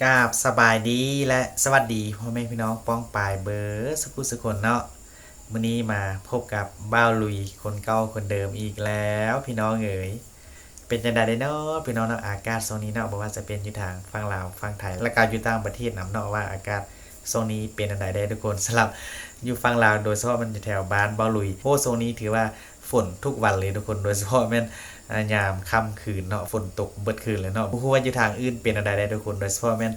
กาบสบายดีและสวัสดีพ่อแม่พี่น้องป้องปายเบอร์สกุสคนเนาะมื้อนี้มาพบกับบ้าวลุยคนเก่าคนเดิมอีกแล้ว พี่น้องเอ๋ยเป็นจังไดได้เนาะพี่น้องเนาะอากาศโซนนี้เนาะบอกว่าจะเป็นอยู่ทางฝั่งลาวฝั่งไทยและก็อยู่ต่างประเทศนํเนาะว่าอากาศโซนนี้เป็นอันใดได้ทุกคนสำหรับอยู่ฝั่งลาวโดยเฉพาะมันอยู่แถวบ้านบ้าวลุยโอ้โซนนี้ถือว่า ฝนทุกวันเลยทุกคนโดยเฉพาะแม่นยามค่ำคืนเนาะฝนตกเบิดคืนเลยเนาะบ่ฮู้ว่าอยู่ทางอื่นเป็นอันใดได้ทุกคนโดยเฉพาะแม่น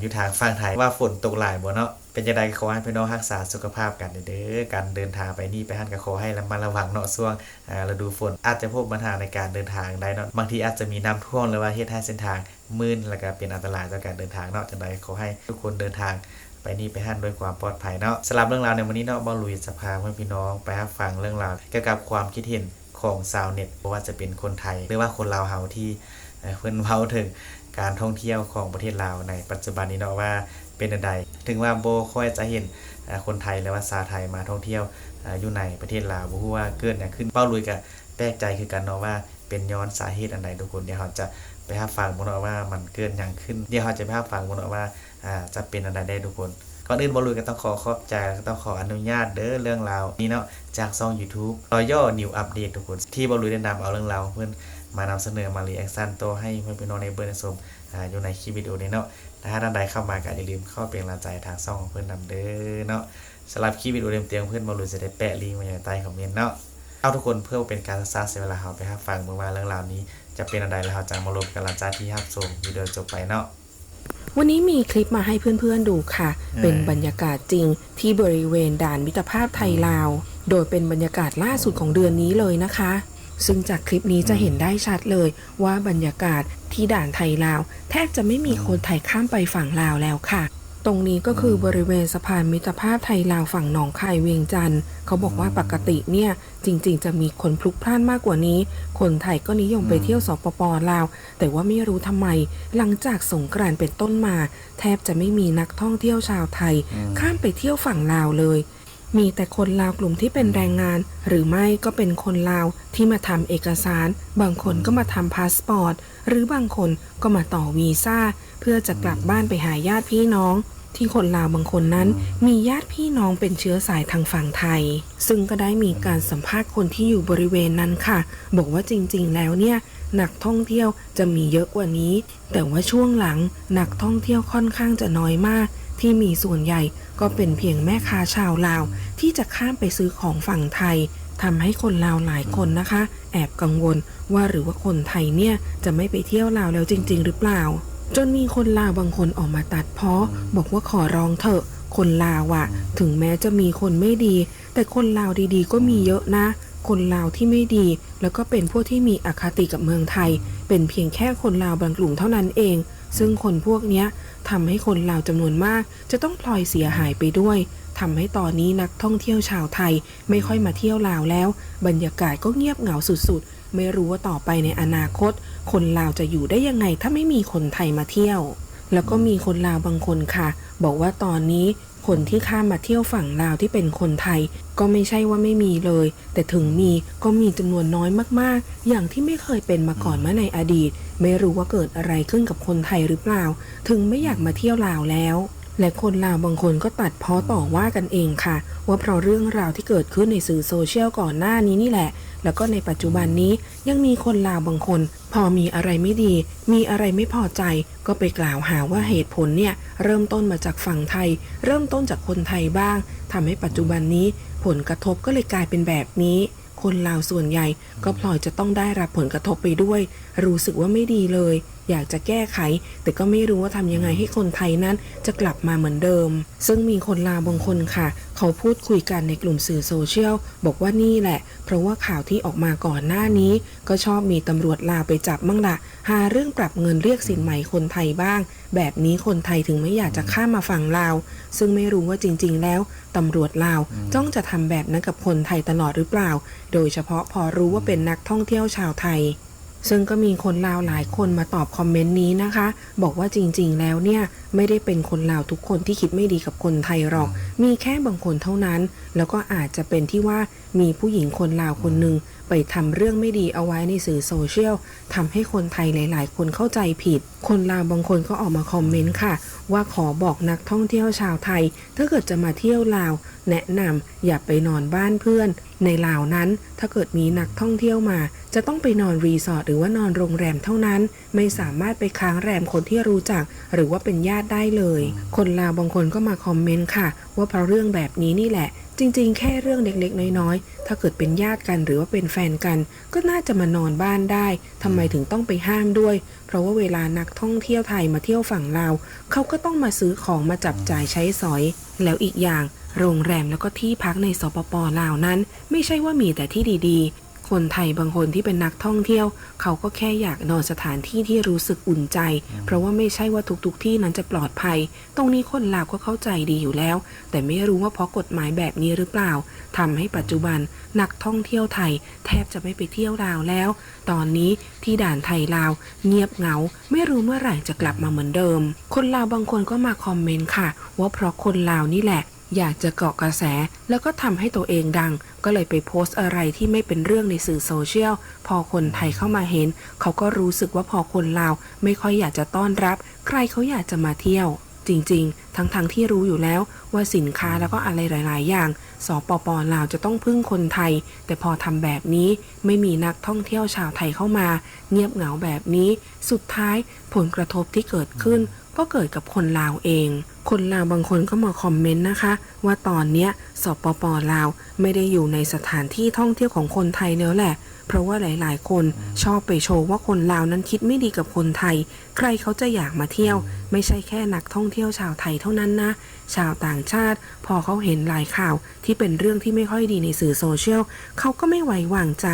อยู่ทางฝั่งไทยว่าฝนตกหลายบ่เนาะเป็นจังไดก็ขอให้พี่น้องรักษาสุขภาพกันเด้อการเดินทางไปนี่ไปหั่นก็ขอให้ระมัดระวังเนาะช่วงอ่าฤดูฝนอาจจะพบปัญหาในการเดินทางได้เนาะบางทีอาจจะมีน้ำท่วมหรือว่าเฮ็ดให้เส้นทาง มืดแล้วก็เป็นอันตรายต่อการเดินทางเนาะจังไดขอให้ทุกคนเดินทางไปนี่ไปหั่นด้วยความปลอดภัยเนาะสำหรับเรื่องราวในวันนี้เนาะบอลุยจะพาเพื่อนพี่น้องไปรับฟังเรื่องราวเกี่ยวกับความคิดเห็นของชาวเน็ตบ่ว่าจะเป็นคนไทยหรือว่าคนลาวเฮาที่เอ่อเพิ่นเว้าถึงการท่องเที่ยวของประเทศลาวในปัจจุบันนี้เนาะว่าเป็นอันใดถึงว่าโบค่อยจะเห็นคนไทยหรือว่าชาวไทยมาท่องเที่ยวอยู่ในประเทศลาวบ่ฮู้ว่าเกิดหยังขึ้นเป้าลุยก็แปลกใจคือกันเนาะว่า เป็นย้อนสาเหตุอันใดทุกคนเดี๋ยวเราจะไปรับฟังบ่เนาะว่ามันเกิดหยังขึ้นเดี๋ยวเราจะไปรับฟังบ่เนาะว่าอ่าจะเป็นอันใดได้ทุกคนก่อนอื่นบอลลูนก็ต้องขอขอบใจแล้วก็ต้องขออนุญาตเด้อเรื่องราวนี้เนาะจากช่อง YouTube รอย่อนิวอัปเดตทุกคนที่บอลลูนได้นำเอาเรื่องราวเพื่อนมานำเสนอมารีแอคชั่นตัวให้เพื่อนพี่น้องในเบอร์ในสมอ่าอยู่ในคลิปวิดีโอนี้เนาะถ้าท่านใดเข้ามาก็อย่าลืมเข้าเป็นกำลังใจทางช่องของเพื่อนนำเด้อเนาะสำหรับคลิปวิดีโอเต็มๆเพื่อนบอลลูนจะได้แปะลิงก์ไว้ในใต้คอมเมนต์เนาะ เอาทุกคนเพื่อเป็นการศึกษาเสียเวลาเราไปรับฟังเมื่อว่าเรื่องราวนี้ จะเป็นอะไรแล้วเราจะมารวมกันหลังจากที่รับชมวิดีโอจบไปเนาะวันนี้มีคลิปมาให้เพื่อนๆดูค่ะอืมเป็นบรรยากาศจริงที่บริเวณด่านมิตรภาพไทยลาว โดยเป็นบรรยากาศล่าสุดของเดือนนี้เลยนะคะ ซึ่งจากคลิปนี้จะเห็นได้ชัดเลยว่าบรรยากาศที่ด่านไทยลาว แทบจะไม่มีคนไทยข้ามไปฝั่งลาวแล้วค่ะ ตรงนี้ก็คือบริเวณสะพานมิตรภาพไทยลาวฝั่งหนองคายเวียงจันทร์เขาบอกว่าปกติเนี่ยจริง ๆ จะมีคนพลุกพล่านมากกว่านี้ คนไทยก็นิยมไปเที่ยวสปปลาว แต่ว่าไม่รู้ทำไม หลังจากสงกรานต์เป็นต้นมา แทบจะไม่มีนักท่องเที่ยวชาวไทย ข้ามไปเที่ยวฝั่งลาวเลย มีแต่คนลาวกลุ่มที่เป็นแรงงาน หรือไม่ก็เป็นคนลาวที่มาทำเอกสาร บางคนก็มาทำพาสปอร์ตหรือบางคนก็มาต่อวีซ่าเพื่อจะกลับบ้านไปหาญาติพี่น้อง ที่คนลาวบางคนนั้นมีญาติพี่น้องเป็นเชื้อสายทางฝั่งไทย ซึ่งก็ได้มีการสัมภาษณ์คนที่อยู่บริเวณนั้นค่ะ บอกว่าจริงๆ แล้วเนี่ยนักท่องเที่ยวจะมีเยอะกว่านี้ แต่ว่าช่วงหลังนักท่องเที่ยวค่อนข้างจะน้อยมาก ที่มีส่วนใหญ่ก็เป็นเพียงแม่ค้าชาวลาว ที่จะข้ามไปซื้อของฝั่งไทยทำให้คนลาวหลายคนนะคะ แอบกังวลว่าหรือว่าคนไทยเนี่ยจะไม่ไปเที่ยวลาวแล้วจริง ๆ หรือเปล่า จนมีคนลาวบางคนออกมาตัดเพ้อบอกว่าขอร้องเถอะ คนลาวอะถึงแม้จะมีคนไม่ดี แต่คนลาวดีๆ ก็มีเยอะนะ คนลาวที่ไม่ดี แล้วก็เป็นพวกที่มีอคติกับเมืองไทย เป็นเพียงแค่คนลาวบางกลุ่มเท่านั้นเอง ซึ่งคนพวกนี้ทำให้คนลาวจำนวนมาก จะต้องพลอยเสียหายไปด้วยทำให้ตอนนี้นักท่องเที่ยวชาวไทยไม่ค่อยมาเที่ยวลาวแล้ว บรรยากาศก็เงียบเหงาสุดๆ ไม่รู้ว่าต่อไปในอนาคต คนลาวจะอยู่ได้ยังไงถ้าไม่มีคนไทยมาเที่ยว แล้วก็มีคนลาวบางคนค่ะ บอกว่าตอนนี้คนที่ข้ามมาเที่ยวฝั่งลาวที่เป็นคนไทย ก็ไม่ใช่ว่าไม่มีเลย แต่ถึงมีก็มีจำนวนน้อยมากๆ อย่างที่ไม่เคยเป็นมาก่อนเมื่อในอดีต ไม่รู้ว่าเกิดอะไรขึ้นกับคนไทยหรือเปล่า ถึงไม่อยากมาเที่ยวลาวแล้ว และคนลาวบางคนก็ตัดพ้อต่อว่ากันเองค่ะ ว่าเพราะเรื่องราวที่เกิดขึ้นในสื่อโซเชียลก่อนหน้านี้นี่แหละ แล้วก็ในปัจจุบันนี้ยังมีคนลาวบางคน พอมีอะไรไม่ดี มีอะไรไม่พอใจ ก็ไปกล่าวหาว่าเหตุผลเนี่ย เริ่มต้นมาจากฝั่งไทย เริ่มต้นจากคนไทยบ้างทำให้ปัจจุบันนี้ ผลกระทบก็เลยกลายเป็นแบบนี้ คนลาวส่วนใหญ่ ก็พลอยจะต้องได้รับผลกระทบไปด้วย รู้สึกว่าไม่ดีเลยอยากจะแก้ไข แต่ก็ไม่รู้ว่าทำยังไงให้คนไทยนั้นจะกลับมาเหมือนเดิม ซึ่งมีคนลาวบางคนค่ะ เขาพูดคุยกันในกลุ่มสื่อโซเชียลบอกว่านี่แหละ เพราะว่าข่าวที่ออกมาก่อนหน้านี้ ก็ชอบมีตำรวจลาวไปจับมั่งละหาเรื่องปรับเงินเรียกสินใหม่คนไทยบ้าง แบบนี้คนไทยถึงไม่อยากจะข้ามมาฝั่งลาว ซึ่งไม่รู้ว่าจริง ๆ แล้วตำรวจลาวจ้องจะทำแบบนั้นกับคนไทยตลอดหรือเปล่า โดยเฉพาะพอรู้ว่าเป็นนักท่องเที่ยวชาวไทย ซึ่งก็มีคนลาวหลายคนมาตอบคอมเมนต์นี้นะคะ บอกว่าจริงๆ แล้วเนี่ย ไม่ได้เป็นคนลาวทุกคนที่คิดไม่ดีกับคนไทยหรอก มีแค่บางคนเท่านั้น แล้วก็อาจจะเป็นที่ว่ามีผู้หญิงคนลาวคนหนึ่งไปทำเรื่องไม่ดีเอาไว้ในสื่อโซเชียลทำให้คนไทยหลาย ๆ คนเข้าใจผิด คนลาวบางคนก็ออกมาคอมเมนต์ค่ะ ว่าขอบอกนักท่องเที่ยวชาวไทย ถ้าเกิดจะมาเที่ยวลาว แนะนำอย่าไปนอนบ้านเพื่อน ในลาวนั้น ถ้าเกิดมีนักท่องเที่ยวมา จะต้องไปนอนรีสอร์ทหรือว่านอนโรงแรมเท่านั้น ไม่สามารถไปค้างแรมคนที่รู้จัก หรือว่าเป็นญาติได้เลย คนลาวบางคนก็มาคอมเมนต์ค่ะ ว่าเพราะเรื่องแบบนี้นี่แหละจริงๆ แค่เรื่องเล็กๆ น้อยๆ ถ้าเกิดเป็นญาติกันหรือว่าเป็นแฟนกัน ก็น่าจะมานอนบ้านได้ทำไมถึงต้องไปห้ามด้วย เพราะว่าเวลานักท่องเที่ยวไทยมาเที่ยวฝั่งลาว เขาก็ต้องมาซื้อของมาจับจ่ายใช้สอย แล้วอีกอย่าง โรงแรมแล้วก็ที่พักในสปปลาวนั้น ไม่ใช่ว่ามีแต่ที่ดีๆ คนไทยบางคนที่เป็นนักท่องเที่ยว เขาก็แค่อยากนอนสถานที่ที่รู้สึกอุ่นใจ เพราะว่าไม่ใช่ว่าทุกๆที่นั้นจะปลอดภัย ตรงนี้คนลาวก็เข้าใจดีอยู่แล้ว แต่ไม่รู้ว่าเพราะกฎหมายแบบนี้หรือเปล่าทำให้ปัจจุบันนักท่องเที่ยวไทย แทบจะไม่ไปเที่ยวลาวแล้ว ตอนนี้ที่ด่านไทยลาว เงียบเหงา ไม่รู้เมื่อไหร่จะกลับมาเหมือนเดิม คนลาวบางคนก็มาคอมเมนต์ค่ะ ว่าเพราะคนลาวนี่แหละ อยากจะเกาะกระแส แล้วก็ทำให้ตัวเองดัง ก็เลยไปโพสต์อะไรที่ไม่เป็นเรื่องในสื่อโซเชียล พอคนไทยเข้ามาเห็น เขาก็รู้สึกว่าพอคนลาวไม่ค่อยอยากจะต้อนรับ ใครเขาอยากจะมาเที่ยว จริง ๆ ทั้งๆทที่รู้อยู่แล้วว่าสินค้าแล้วก็อะไรหลาย ๆ อย่าง สปปลาวจะต้องพึ่งคนไทย แต่พอทำแบบนี้ไม่มีนักท่องเที่ยวชาวไทยเข้ามา เงียบเหงาแบบนี้ สุดท้ายผลกระทบที่เกิดขึ้น ก็เกิดกับคนลาวเอง คนลาวบางคนก็มาคอมเมนต์นะคะ ว่าตอนเนี้ยสปปลาวไม่ได้อยู่ในสถานที่ท่องเที่ยวของคนไทยแล้วแหละ เพราะว่าหลาย ๆ คนชอบไปโชว์ว่าคนลาวนั้นคิดไม่ดีกับคนไทย ใครเขาจะอยากมาเที่ยว ไม่ใช่แค่นักท่องเที่ยวชาวไทยเท่านั้นนะ ชาวต่างชาติ พอเขาเห็นหลายข่าวที่เป็นเรื่องที่ไม่ค่อยดีในสื่อโซเชียลเขาก็ไม่ไว้วางใจ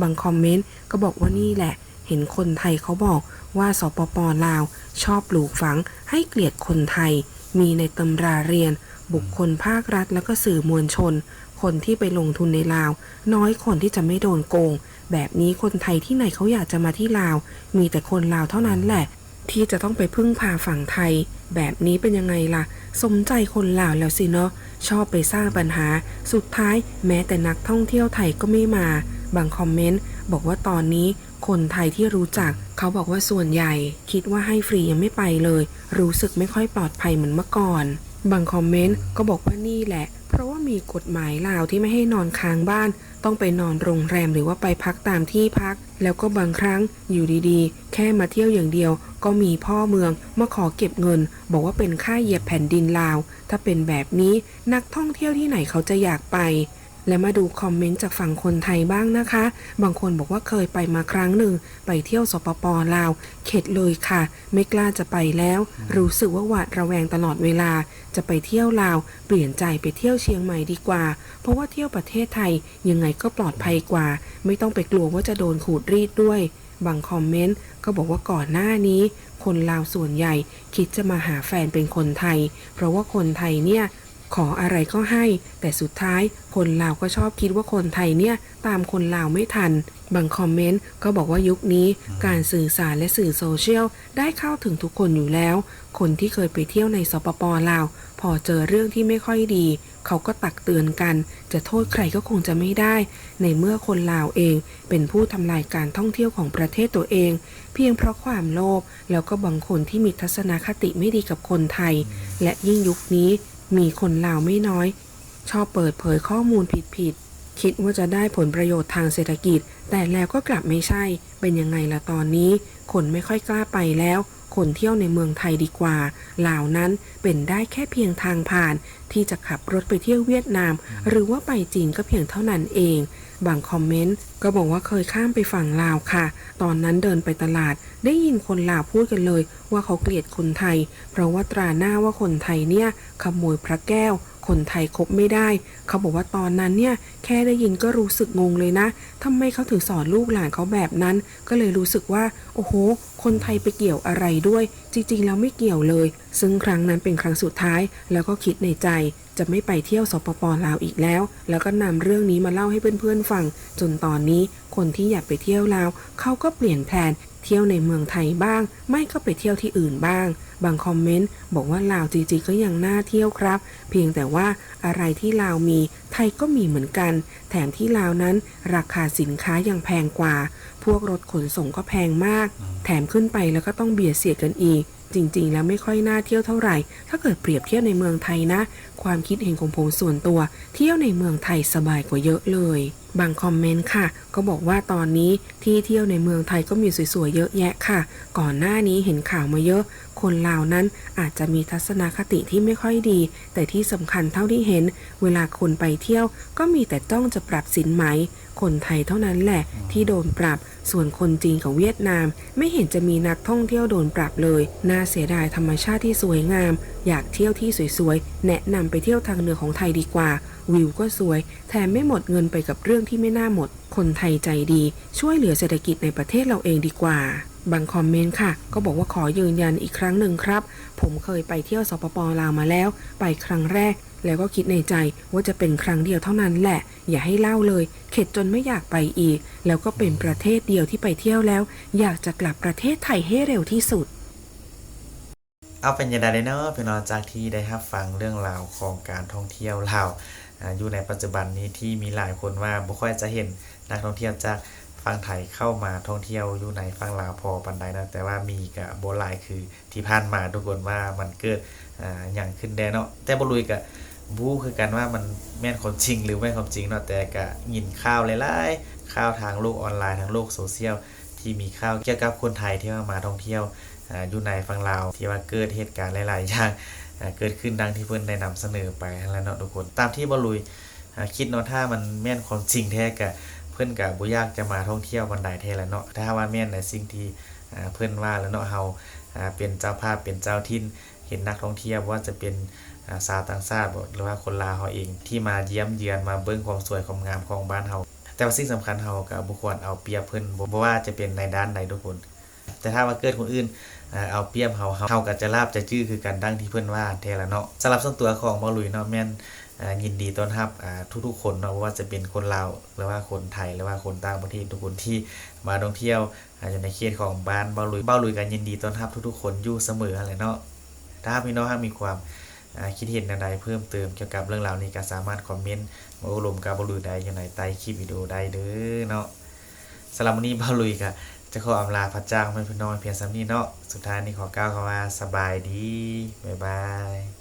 บางคอมเมนต์ก็บอกว่านี่แหละ เห็นคนไทยเขาบอก ว่าสปปลาว ชอบปลูกฝังให้เกลียดคนไทย มีในตำราเรียน บุคคลภาครัฐแล้วก็สื่อมวลชน คนที่ไปลงทุนในลาว น้อยคนที่จะไม่โดนโกง แบบนี้คนไทยที่ไหนเขาอยากจะมาที่ลาว มีแต่คนลาวเท่านั้นแหละ ที่จะต้องไปพึ่งพาฝั่งไทย แบบนี้เป็นยังไงล่ะ สมใจคนลาวแล้วสิเนาะชอบไปสร้างปัญหา สุดท้ายแม้แต่นักท่องเที่ยวไทยก็ไม่มา บางคอมเมนต์บอกว่าตอนนี้ คนไทยที่รู้จัก เขาบอกว่าส่วนใหญ่ คิดว่าให้ฟรียังไม่ไปเลย รู้สึกไม่ค่อยปลอดภัยเหมือนเมื่อก่อน บางคอมเมนต์ก็บอกว่านี่แหละ เพราะว่ามีกฎหมายลาวที่ไม่ให้นอนค้างบ้าน ต้องไปนอนโรงแรมหรือว่าไปพักตามที่พัก แล้วก็บางครั้งอยู่ดีๆ แค่มาเที่ยวอย่างเดียว ก็มีพ่อเมืองมาขอเก็บเงิน บอกว่าเป็นค่าเหยียบแผ่นดินลาว ถ้าเป็นแบบนี้นักท่องเที่ยวที่ไหนเขาจะอยากไป และมาดูคอมเมนต์จากฝั่งคนไทยบ้างนะคะ บางคนบอกว่าเคยไปมาครั้งหนึ่ง ไปเที่ยวสปปลาว เข็ดเลยค่ะ ไม่กล้าจะไปแล้ว รู้สึกว่าหวาดระแวงตลอดเวลา จะไปเที่ยวลาว เปลี่ยนใจไปเที่ยวเชียงใหม่ดีกว่า เพราะว่าเที่ยวประเทศไทยยังไงก็ปลอดภัยกว่า ไม่ต้องไปกลัวว่าจะโดนขูดรีดด้วยบางคอมเมนต์ก็บอกว่าก่อนหน้านี้ คนลาวส่วนใหญ่คิดจะมาหาแฟนเป็นคนไทย เพราะว่าคนไทยเนี่ย ขออะไรก็ให้ แต่สุดท้ายคนลาวก็ชอบคิดว่าคนไทยเนี่ย ตามคนลาวไม่ทัน บางคอมเมนต์ก็บอกว่ายุคนี้ การสื่อสารและสื่อโซเชียลได้เข้าถึงทุกคนอยู่แล้ว คนที่เคยไปเที่ยวในสปปลาว พอเจอเรื่องที่ไม่ค่อยดี เขาก็ตักเตือนกัน จะโทษใครก็คงจะไม่ได้ ในเมื่อคนลาวเอง เป็นผู้ทำลายการท่องเที่ยวของประเทศตัวเอง เพียงเพราะความโลภแล้วก็บางคนที่มีทัศนคติไม่ดีกับคนไทย และยิ่งยุคนี้ มีคนลาวไม่น้อย ชอบเปิดเผยข้อมูลผิดๆ คิดว่าจะได้ผลประโยชน์ทางเศรษฐกิจ แต่แล้วก็กลับไม่ใช่ เป็นยังไงล่ะตอนนี้ คนไม่ค่อยกล้าไปแล้ว คนเที่ยวในเมืองไทยดีกว่า ลาวนั้นเป็นได้แค่เพียงทางผ่าน ที่จะขับรถไปเที่ยวเวียดนาม หรือว่าไปจีนก็เพียงเท่านั้นเอง บางคอมเมนต์ก็บอกว่าเคยข้ามไปฝั่งลาวค่ะ ตอนนั้นเดินไปตลาด ได้ยินคนลาวพูดกันเลย ว่าเขาเกลียดคนไทย เพราะว่าตราหน้าว่าคนไทยเนี่ยขโมยพระแก้ว คนไทยคบไม่ได้ เขาบอกว่าตอนนั้นเนี่ยแค่ได้ยินก็รู้สึกงงเลยนะทำไมเขาถึงสอนลูกหลานเขาแบบนั้น ก็เลยรู้สึกว่า โอ้โห คนไทยไปเกี่ยวอะไรด้วย จริงๆแล้วไม่เกี่ยวเลย ซึ่งครั้งนั้นเป็นครั้งสุดท้าย แล้วก็คิดในใจ จะไม่ไปเที่ยวสปปลาวอีกแล้ว แล้วก็นำเรื่องนี้มาเล่าให้เพื่อนๆฟัง จนตอนนี้คนที่อยากไปเที่ยวลาวเขาก็เปลี่ยนแผน เที่ยวในเมืองไทยบ้าง ไม่ก็ไปเที่ยวที่อื่นบ้าง บางคอมเมนต์บอกว่าลาวจริงๆก็ยังน่าเที่ยวครับ เพียงแต่ว่าอะไรที่ลาวมีไทยก็มีเหมือนกัน แถมที่ลาวนั้น ราคาสินค้ายังแพงกว่า พวกรถขนส่งก็แพงมาก แถมขึ้นไปแล้วก็ต้องเบียดเสียดกันอีก จริงๆ แล้วไม่ค่อยน่าเที่ยวเท่าไหร่ ถ้าเกิดเปรียบเทียบในเมืองไทยนะ ความคิดเห็นของผมส่วนตัว เที่ยวในเมืองไทยสบายกว่าเยอะเลย บางคอมเมนต์ค่ะ ก็บอกว่าตอนนี้ที่เที่ยวในเมืองไทยก็มีสวยๆเยอะแยะค่ะ ก่อนหน้านี้เห็นข่าวมาเยอะ คนลาวนั้นอาจจะมีทัศนคติที่ไม่ค่อยดี แต่ที่สำคัญเท่าที่เห็น เวลาคนไปเที่ยวก็มีแต่จ้องจะปรับสินไหม คนไทยเท่านั้นแหละที่โดนปรับ ส่วนคนจีนกับเวียดนาม ไม่เห็นจะมีนักท่องเที่ยวโดนปรับเลย น่าเสียดายธรรมชาติที่สวยงาม อยากเที่ยวที่สวยๆ แนะนำไปเที่ยวทางเหนือของไทยดีกว่า วิวก็สวย แถมไม่หมดเงินไปกับเรื่องที่ไม่น่าหมด คนไทยใจดี ช่วยเหลือเศรษฐกิจในประเทศเราเองดีกว่า บางคอมเมนต์ค่ะ ก็บอกว่าขอยืนยันอีกครั้งหนึ่งครับ ผมเคยไปเที่ยวสปปลาวมาแล้ว ไปครั้งแรก แล้วก็คิดในใจว่าจะเป็นครั้งเดียวเท่านั้นแหละ อย่าให้เล่าเลย เข็ดจนไม่อยากไปอีก แล้วก็เป็นประเทศเดียวที่ไปเที่ยวแล้ว อยากจะกลับประเทศไทยให้เร็วที่สุดเอาเป็นยังไงเนาะพี่น้องจากที่ได้รับฟังเรื่องราวของการท่องเที่ยวลาว อยู่ในปัจจุบันนี้ที่มีหลายคนว่าบ่ค่อยจะเห็นนักท่องเที่ยวจากฝั่งไทยเข้ามาท่องเที่ยวอยู่ในฝั่งลาวพอปันใดนะแต่ว่ามีกับโบหลายคือที่ผ่านมาทุกคนว่ามันเกิดอ่าอย่างขึ้นแดเนาะแต่บ่รู้กอะบู้คือกันว่ามันแม่นความจริงหรือไม่ความจริงเนาะแต่ก็ยินข่าวหลายๆข่าวทางโลกออนไลน์ทางโลกโซเชียลที่มีข่าวเกี่ยวกับคนไทยที่ว่ามาท่องเที่ยวออยู่ในฝั่งลาวที่ว่าเกิดเหตุการณ์หลายๆอย่าง เกิดขึ้นดังที่เพิ่อนได้นำเสนอไปแล้วเนาะทุกคนตามที่บ่ลุยคิดเนาะถ้ามันแม่นความจริงแท้ก็เพิ่อนก็บ่อยากจะมาท่องเที่ยววันใดแท้แล้วเนาะถ้าว่าแม่นในสิ่งที่เพิ่อนว่าแล้วเนาะเฮาเป็นเจ้าภาพเป็นเจ้าถิ่นเห็นนักท่องเที่ยวว่าจะเป็นอ่าชาวต่างชาติหรือว่าคนลาวเฮาเองที่มาเยี่ยมเยือนมาเบิ่งความสวยความงามของบ้านเฮาแต่ว่าสิ่งสำคัญเฮาก็บ่ควรเอาเปรียบเพิ่อนบ่ว่าจะเป็นในด้านใดทุกคน แต่ถ้าว่าเกิดคนอื่น เอาเปรียบเฮาเฮาเฮาก็จะลาบจะจื้อคือกันดังที่เพิ่อนว่าแท้ละเนาะสำหรับส่วนตัวของบ่ลุยเนาะแม่นยินดีต้อนรับทุกๆคนเนาะว่าจะเป็นคนลาวหรือว่าคนไทยหรือว่าคนต่างประเทศทุกคนที่มาท่องเที่ยวอาอยู่ในเขตของบ้านบ่ลุยบ่ลุยก็ยินดีต้อนรับทุกๆคนอยู่เสมอนั่นแหละเนาะถ้าพี่น้องมีความคิดเห็นใดเพิ่มเติมเกี่ยวกับเรื่องราวนี้ก็สามารถคอมเมนต์มาอบรมกับบ่ลุยได้อยู่ในใต้คลิปวิดีโอได้เด้อเนาะสำหรับวันนี้บ่ลุยก็ จะขออำลาพระเจ้าไม่พี่น้องเพียงสำนีเนาะสุดท้ายนี้ขอกล่าวคำว่าสบายดี บ๊ายบาย